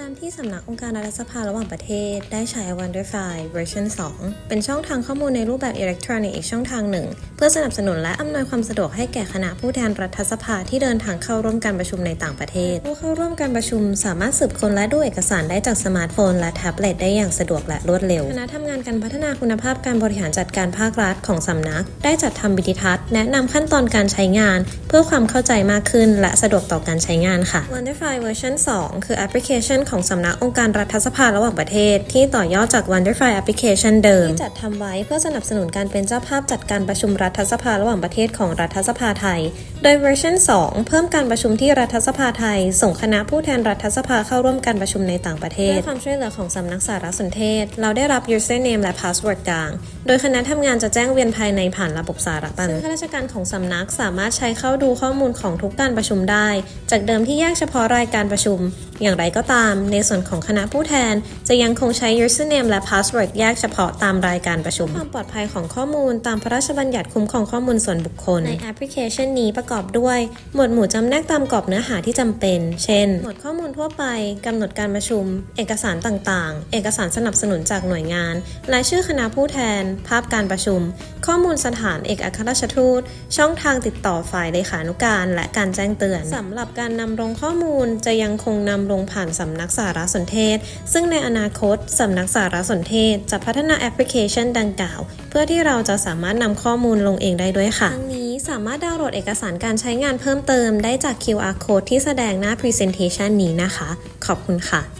ตามที่สำนักองค์การรัฐสภาระหว่างประเทศ ได้ใช้ Wonderfy เวอร์ชัน2เป็นช่องทางข้อมูลในรูปแบบอิเล็กทรอนิกส์อีกช่องทางหนึ่ง เพื่อสนับสนุนและอำนวยความสะดวกให้แก่คณะผู้แทนรัฐสภาที่เดินทางเข้าร่วมการประชุมในต่างประเทศ ผู้เข้าร่วมการประชุมสามารถสืบค้นและดูเอกสารได้จากสมาร์ทโฟน และแท็บเล็ตได้อย่างสะดวกและรวดเร็ว คณะทำงานการพัฒนาคุณภาพการบริหารจัดการภาครัฐของสำนัก ได้จัดทำวิดีทัศน์แนะนำขั้นตอนการใช้งาน เพื่อความเข้าใจมากขึ้น และสะดวกต่อการใช้งานค่ะ Wonderfy เวอร์ชัน2คือแอปพลิเคชันของสำนักองค์การรัฐสภาระหว่างประเทศ ที่ต่อยอดจาก Wonderfy แอปพลิเคชันเดิม ที่จัดทำไว้เพื่อสนับสนุนการเป็นเจ้าภาพจัดการประชุมรัฐสภาระหว่างประเทศของรัฐสภาไทย โดยเวอร์ชัน2 เพิ่มการประชุมที่รัฐสภาไทย ส่งคณะผู้แทนรัฐสภาเข้าร่วมการประชุมในต่างประเทศด้วยความช่วยเหลือของสำนักสารสนเทศ เราได้รับ username และ password กลาง โดยคณะทำงานจะแจ้งเวียนภายในผ่านระบบสารตันซึ่งข้าราชการของสำนักสามารถใช้เข้าดูข้อมูลของทุกการประชุมได้ จากเดิมที่แยกเฉพาะรายการประชุม อย่างไรก็ตามในส่วนของคณะผู้แทน จะยังคงใช้ username และ password แยกเฉพาะตามรายการประชุมความปลอดภัยของข้อมูลตามพระราชบัญญัติคุ้มครองข้อมูลส่วนบุคคล ในแอปพลิเคชันนี้ประกอบด้วย หมวดหมู่จำแนกตามกรอบเนื้อหาที่จำเป็น เช่น หมวดข้อมูลทั่วไปกำหนดการประชุม เอกสารต่างๆ เอกสารสนับสนุนจากหน่วยงานรายชื่อคณะผู้แทน ภาพการประชุม ข้อมูลสถานเอกอัครราชทูต ช่องทางติดต่อฝ่ายเลขานุการ และการแจ้งเตือนสำหรับการนำลงข้อมูลจะยังคงนำลงผ่านสำนักนักสารสนเทศ ซึ่งในอนาคตสำนักสารสนเทศ จะพัฒนาแอปพลิเคชันดังกล่าว เพื่อที่เราจะสามารถนำข้อมูลลงเองได้ด้วยค่ะทั้งนี้สามารถดาวน์โหลดเอกสารการใช้งานเพิ่มเติมได้จาก QR code ที่แสดงหน้า Presentation นี้นะคะ ขอบคุณค่ะ